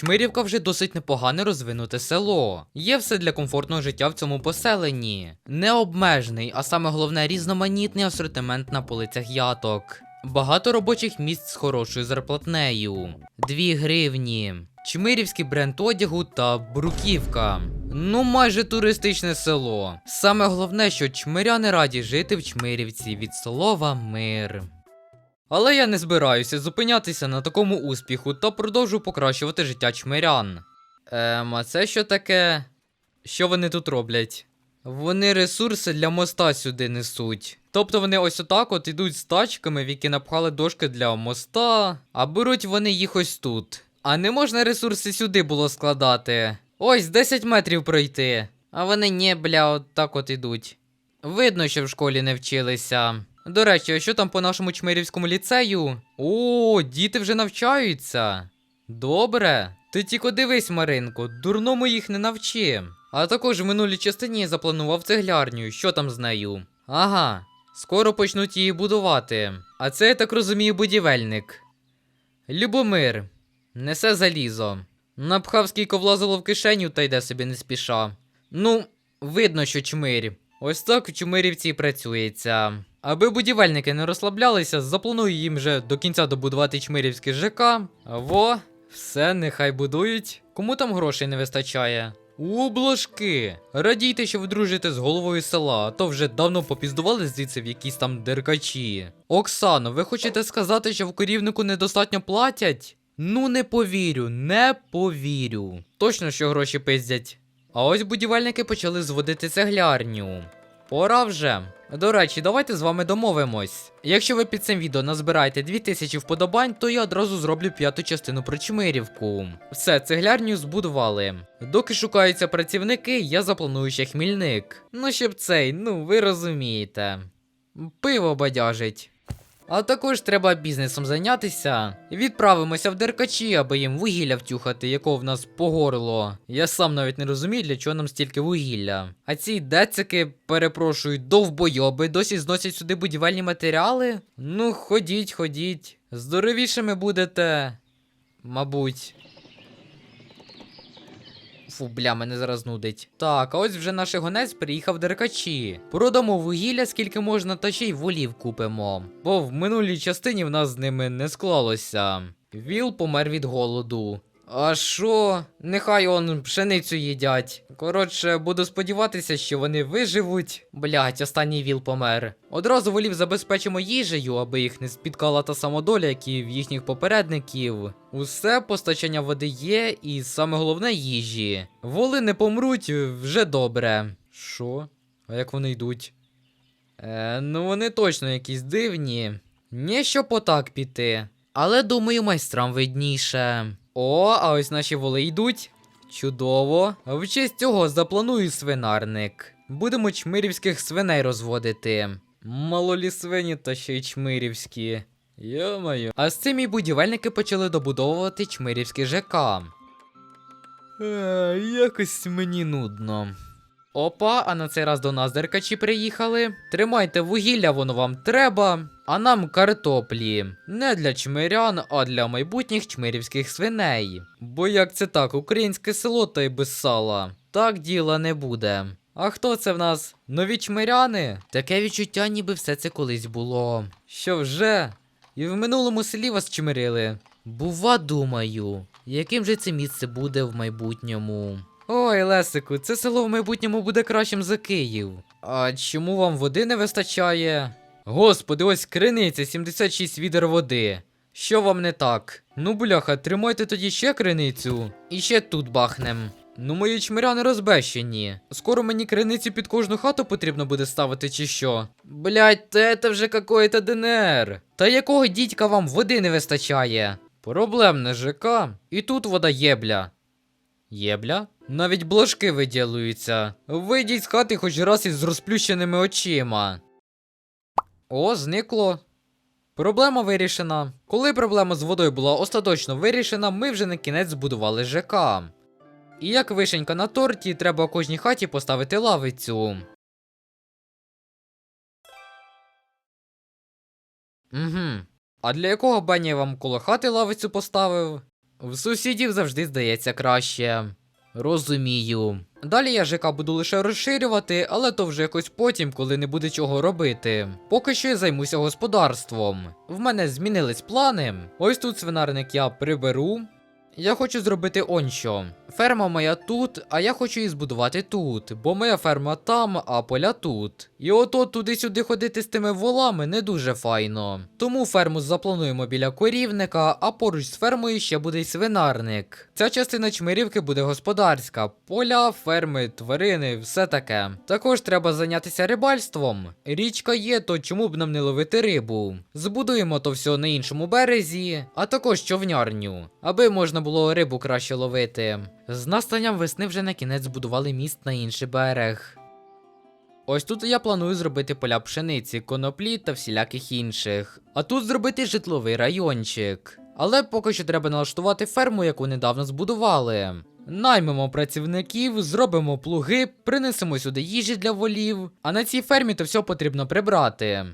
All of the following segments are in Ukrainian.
Чмирівка вже досить непогане розвинуте село. Є все для комфортного життя в цьому поселенні. Необмежений, а саме головне різноманітний асортимент на полицях яток. Багато робочих місць з хорошою зарплатнею. 2 гривні. Чмирівський бренд одягу та бруківка. Ну, майже туристичне село. Саме головне, що чмиряни раді жити в Чмирівці від слова мир. Але я не збираюся зупинятися на такому успіху та продовжу покращувати життя чмирян. Ем, а це що таке? Що вони тут роблять? Вони ресурси для моста сюди несуть. Тобто вони ось отак от ідуть з тачками, в які напхали дошки для моста, а беруть вони їх ось тут. А не можна ресурси сюди було складати. Ось 10 метрів пройти. А вони ні, бля, от от ідуть. Видно, що в школі не вчилися. До речі, а що там по нашому чмирівському ліцею? О, діти вже навчаються. Добре. Ти тільки дивись, Маринко, дурному їх не навчи. А також в минулій частині запланував цеглярню. Що там з нею? Ага, скоро почнуть її будувати. А це, я так розумію, будівельник. Любомир, несе залізо. Напхав скільки влазило в кишеню та йде собі не спіша. Ну, видно, що чмирь. Ось так в чмирівці і працюється. Аби будівельники не розслаблялися, запланую їм вже до кінця добудувати чмирівське ЖК. Во, все, нехай будують. Кому там грошей не вистачає? У! Радійте, що ви дружите з головою села, а то вже давно попіздували звідси в якісь там деркачі. Оксано, ви хочете сказати, що в корівнику недостатньо платять? Ну не повірю, не повірю. Точно, що гроші пиздять. А ось будівельники почали зводити цеглярню. Пора вже. До речі, давайте з вами домовимось. Якщо ви під цим відео назбираєте 2000 вподобань, то я одразу зроблю п'яту частину про Чмирівку. Все, цеглярню збудували. Доки шукаються працівники, я запланую ще хмільник. Ну, щоб цей, ну ви розумієте. Пиво бадяжить. А також треба бізнесом зайнятися. Відправимося в деркачі, аби їм вугілля втюхати, якого в нас по горло. Я сам навіть не розумію, для чого нам стільки вугілля. А ці децики, перепрошую, довбойоби, досі зносять сюди будівельні матеріали? Ну, ходіть, ходіть. Здоровішими будете. Мабуть. Фу, бля, мене зараз нудить. Так, а ось вже наш гонець приїхав деркачі. Продамо вугілля, скільки можна, та ще й волів купимо. Бо в минулій частині в нас з ними не склалося. Віл помер від голоду. А що? Нехай он пшеницю їдять. Коротше, буду сподіватися, що вони виживуть. Блять, останній віл помер. Одразу волів забезпечимо їжею, аби їх не спіткала та самодоля, як і в їхніх попередників. Усе постачання води є, і саме головне їжі. Воли не помруть вже добре. Що? А як вони йдуть? Е, ну вони точно якісь дивні. Не щоб отак піти. Але думаю, майстрам видніше. О, а ось наші воли йдуть. Чудово. В честь цього запланую свинарник. Будемо чмирівських свиней розводити. Малолі свині та ще й чмирівські. Йо-моє. А з цим і будівельники почали добудовувати чмирівський ЖК. Е, якось мені нудно. Опа, а на цей раз до нас деркачі приїхали. Тримайте вугілля, воно вам треба. А нам картоплі. Не для чмирян, а для майбутніх чмирівських свиней. Бо як це так, українське село та й без сала. Так діла не буде. А хто це в нас? Нові чмиряни? Таке відчуття, ніби все це колись було. Що вже? І в минулому селі вас чмирили. Бува, думаю, яким же це місце буде в майбутньому. Ой, Лесику, це село в майбутньому буде кращим за Київ. А чому вам води не вистачає? Господи, ось криниця, 76 відер води. Що вам не так? Ну, бляха, тримайте тоді ще криницю. І ще тут бахнем. Ну, мої чмиряни розбещені. Скоро мені криницю під кожну хату потрібно буде ставити, чи що? Блять, це вже какое-то ДНР. Та якого дідька вам води не вистачає? Проблемне ЖК. І тут вода єбля. Єбля? Навіть блошки виділуються. Вийдіть з хати хоч раз із розплющеними очима. О, зникло. Проблема вирішена. Коли проблема з водою була остаточно вирішена, ми вже на кінець збудували ЖК. І як вишенька на торті, треба кожній хаті поставити лавицю. Угу. А для якого Бені я вам коло хати лавицю поставив? В сусідів завжди здається краще. Розумію. Далі я ЖК буду лише розширювати, але то вже якось потім, коли не буде чого робити. Поки що я займуся господарством. В мене змінились плани. Ось тут свинарник я приберу. Я хочу зробити он що. Ферма моя тут, а я хочу її збудувати тут, бо моя ферма там, а поля тут. І ото туди-сюди ходити з тими волами не дуже файно. Тому ферму заплануємо біля корівника, а поруч з фермою ще буде й свинарник. Ця частина чмирівки буде господарська, поля, ферми, тварини, все таке. Також треба зайнятися рибальством. Річка є, то чому б нам не ловити рибу? Збудуємо то все на іншому березі, а також човнярню, аби можна було рибу краще ловити. З настанням весни вже на кінець збудували міст на інший берег. Ось тут я планую зробити поля пшениці, коноплі та всіляких інших. А тут зробити житловий райончик. Але поки що треба налаштувати ферму, яку недавно збудували. Наймемо працівників, зробимо плуги, принесемо сюди їжі для волів, а на цій фермі то все потрібно прибрати.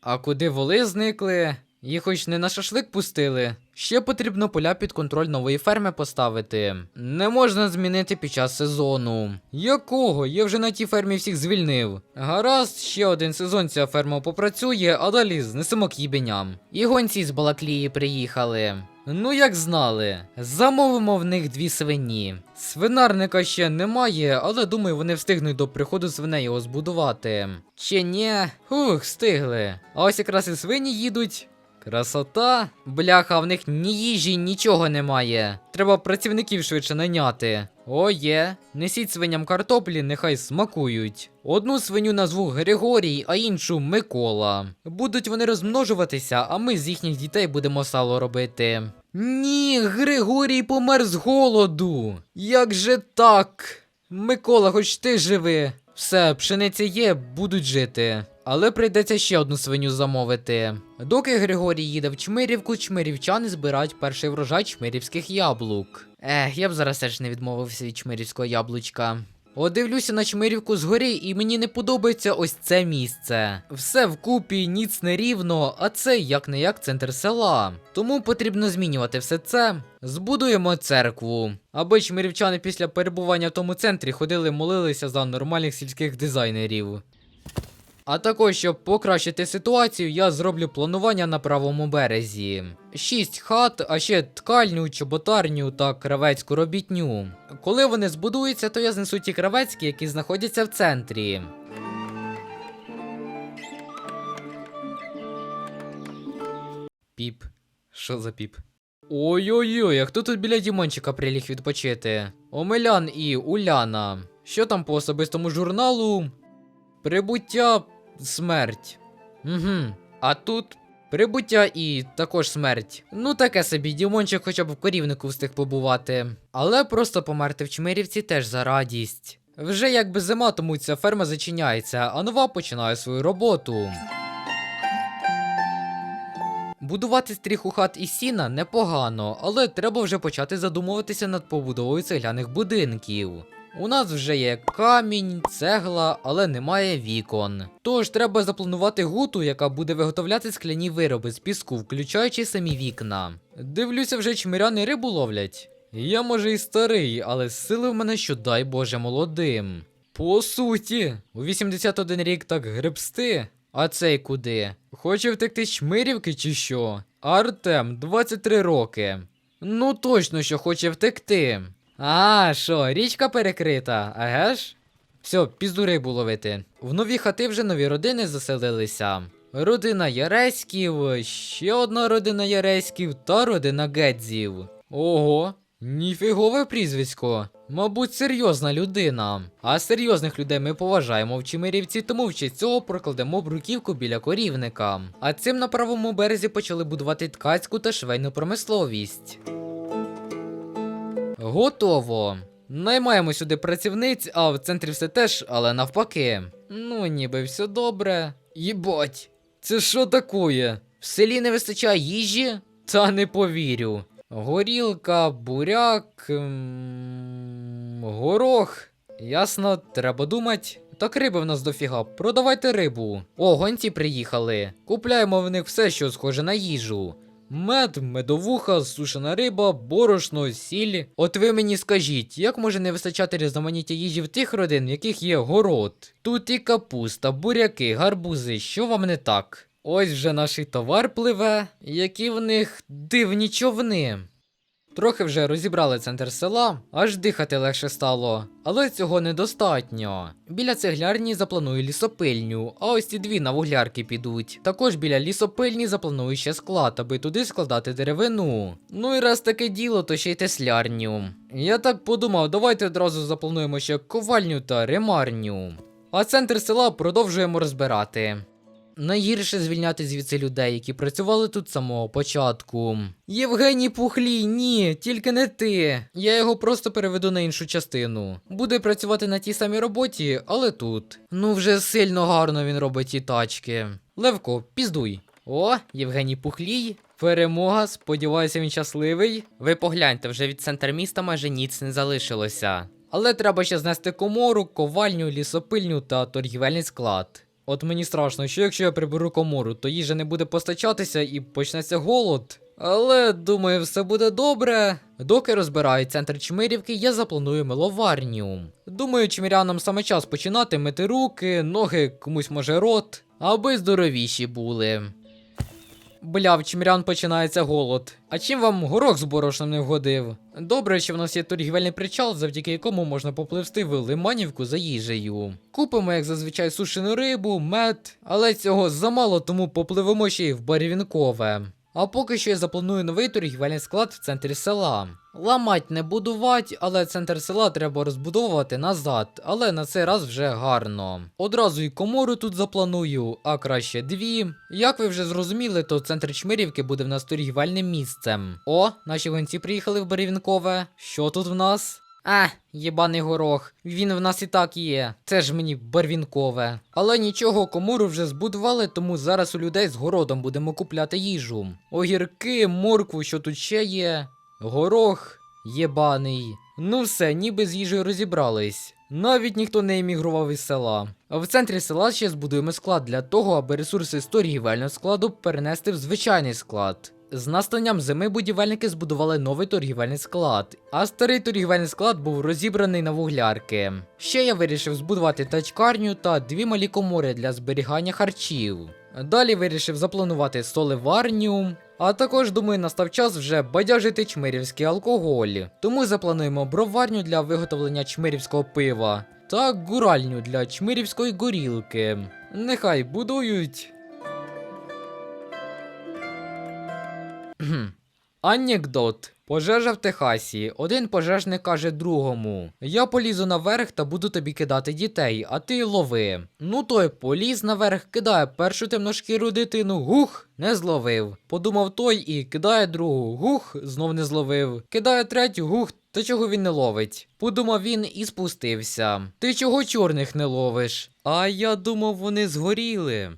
А куди воли зникли? Їх хоч не на шашлик пустили. Ще потрібно поля під контроль нової ферми поставити. Не можна змінити під час сезону. Якого? Я вже на тій фермі всіх звільнив. Гаразд, ще один сезон ця ферма попрацює, а далі знесемо к їбеням. І гонці з Балаклії приїхали. Ну, як знали, замовимо в них дві свині. Свинарника ще немає, але думаю, вони встигнуть до приходу свиней його збудувати. Чи ні? Ух, встигли. А ось якраз і свині їдуть. Красота. Бляха, в них ні їжі, нічого немає. Треба працівників швидше наняти. О, є. Несіть свиням картоплі, нехай смакують. Одну свиню назву Григорій, а іншу Микола. Будуть вони розмножуватися, а ми з їхніх дітей будемо сало робити. Ні, Григорій помер з голоду. Як же так? Микола, хоч ти живи. Все, пшениця є, будуть жити. Але прийдеться ще одну свиню замовити. Доки Григорій їде в Чмирівку, чмирівчани збирають перший врожай чмирівських яблук. Ех, я б зараз теж не відмовився від чмирівського яблучка. От дивлюся на чмирівку згорі, і мені не подобається ось це місце. Все вкупі, ніц не рівно, а це як не як центр села. Тому потрібно змінювати все це. Збудуємо церкву. Аби чмирівчани після перебування в тому центрі ходили молилися за нормальних сільських дизайнерів. А також, щоб покращити ситуацію, я зроблю планування на правому березі. Шість хат, а ще ткальню, чоботарню та кравецьку робітню. Коли вони збудуються, то я знесу ті кравецькі, які знаходяться в центрі. Піп. Що за піп? Ой-ой-ой, а хто тут біля Дімончика приліг відпочити? Омелян і Уляна. Що там по особистому журналу? Прибуття смерть. Угу. А тут прибуття і також смерть. Ну таке собі, Дімончик хоча б в корівнику встиг побувати. Але просто померти в Чмирівці теж за радість. Вже якби зима, тому ця ферма зачиняється, а нова починає свою роботу. Будувати стріху хат із сіна непогано, але треба вже почати задумуватися над побудовою цегляних будинків. У нас вже є камінь, цегла, але немає вікон. Тож треба запланувати гуту, яка буде виготовляти скляні вироби з піску, включаючи самі вікна. Дивлюся, вже чмиряни рибу ловлять. Я може і старий, але сили в мене що дай Боже молодим. По суті, у 81 рік так гребсти. А цей куди? Хоче втекти чмирівки чи що? Артем, 23 роки. Ну точно, що хоче втекти. А, що, річка перекрита, еге ж? Все, пізду рибу ловити. В нові хати вже нові родини заселилися. Родина Яреськів, ще одна родина Яреськів та родина Гедзів. Ого, ніфігове прізвисько. Мабуть, серйозна людина. А серйозних людей ми поважаємо в Чимирівці, тому в честь цього прокладемо бруківку біля корівника. А цим на правому березі почали будувати ткацьку та швейну промисловість. Готово. Наймаємо сюди працівниць, а в центрі все теж, але навпаки. Ну, ніби все добре. Єбать, це що такое? В селі не вистачає їжі? Та не повірю. Горілка, буряк, ем, горох. Ясно, треба думать. Так риби в нас дофіга, продавайте рибу. О, гонці приїхали. Купляємо в них все, що схоже на їжу. Мед, медовуха, сушена риба, борошно, сіль. От ви мені скажіть, як може не вистачати різноманіття їжі в тих родин, в яких є город? Тут і капуста, буряки, гарбузи, що вам не так? Ось вже наш товар пливе, які в них дивні човни. Трохи вже розібрали центр села, аж дихати легше стало, але цього недостатньо. Біля цеглярні запланую лісопильню, а ось ці дві на вуглярки підуть. Також біля лісопильні запланую ще склад, аби туди складати деревину. Ну і раз таке діло, то ще й теслярню. Я так подумав, давайте одразу заплануємо ще ковальню та ремарню. А центр села продовжуємо розбирати. Найгірше звільняти звідси людей, які працювали тут з самого початку. Євгеній Пухлій, ні, тільки не ти. Я його просто переведу на іншу частину. Буде працювати на тій самій роботі, але тут. Ну вже сильно гарно він робить ті тачки. Левко, піздуй. О, Євгеній Пухлій. Перемога, сподіваюся, він щасливий. Ви погляньте, вже від центра міста майже ніц не залишилося. Але треба ще знести комору, ковальню, лісопильню та торгівельний склад. От мені страшно, що якщо я приберу комору, то їжа не буде постачатися і почнеться голод. Але думаю, все буде добре. Доки розбирають центр Чмирівки, я запланую миловарню. Думаю, чмирянам саме час починати мити руки, ноги, комусь може рот, аби здоровіші були. Бля, в чимрян починається голод. А чим вам горох з борошном не вгодив? Добре, що в нас є торгівельний причал, завдяки якому можна попливсти в Лиманівку за їжею. Купимо, як зазвичай, сушену рибу, мед, але цього замало, тому попливемо ще й в Барвінкове. А поки що я запланую новий торгівельний склад в центрі села. Ламать не будувати, але центр села треба розбудовувати назад, але на цей раз вже гарно. Одразу і комору тут запланую, а краще дві. Як ви вже зрозуміли, то центр Чмирівки буде в нас торгівельним місцем. О, наші гонці приїхали в Барвінкове. Що тут в нас? А, єбаний горох, він в нас і так є. Це ж мені барвінкове. Але нічого, комору вже збудували, тому зараз у людей з городом будемо купляти їжу. Огірки, моркву, що тут ще є. Горох єбаний. Ну все, ніби з їжею розібрались. Навіть ніхто не емігрував із села. В центрі села ще збудуємо склад для того, аби ресурси з торгівельного складу перенести в звичайний склад. З настанням зими будівельники збудували новий торгівельний склад, а старий торгівельний склад був розібраний на вуглярки. Ще я вирішив збудувати тачкарню та дві малі комори для зберігання харчів. Далі вирішив запланувати соливарню. А також, думаю, настав час вже бадяжити чмирівський алкоголь. Тому заплануємо броварню для виготовлення чмирівського пива та гуральню для чмирівської горілки. Нехай будують. Анекдот. Пожежа в Техасі. Один пожежник каже другому: Я полізу наверх та буду тобі кидати дітей, а ти лови. Ну той поліз наверх, кидає першу темношкіру дитину, гух, не зловив. Подумав той і кидає другу, гух, знов не зловив. Кидає третю, гух, та чого він не ловить? Подумав він і спустився. Ти чого чорних не ловиш? А я думав, вони згоріли.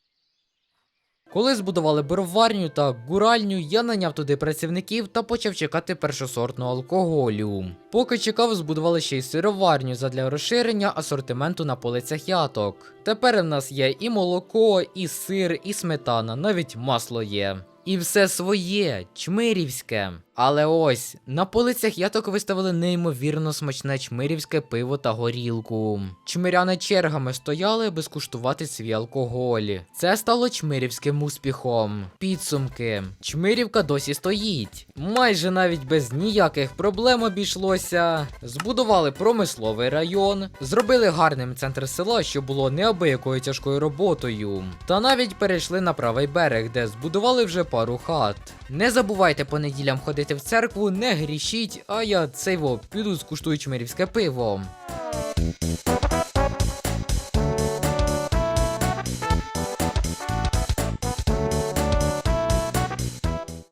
Коли збудували броварню та гуральню, я наняв туди працівників та почав чекати першосортного алкоголю. Поки чекав, збудували ще й сироварню задля розширення асортименту на полицях яток. Тепер в нас є і молоко, і сир, і сметана, навіть масло є. І все своє, чмирівське. Але ось на полицях яток виставили неймовірно смачне чмирівське пиво та горілку. Чмиряни чергами стояли, аби скуштувати свій алкоголь. Це стало чмирівським успіхом. Підсумки. Чмирівка досі стоїть. Майже навіть без ніяких проблем обійшлося. Збудували промисловий район, зробили гарним центр села, що було неабиякою тяжкою роботою. Та навіть перейшли на правий берег, де збудували вже пару хат. Не забувайте по неділям ходити в церкву, не грішіть, а я цей во піду скуштую чмирівське пиво.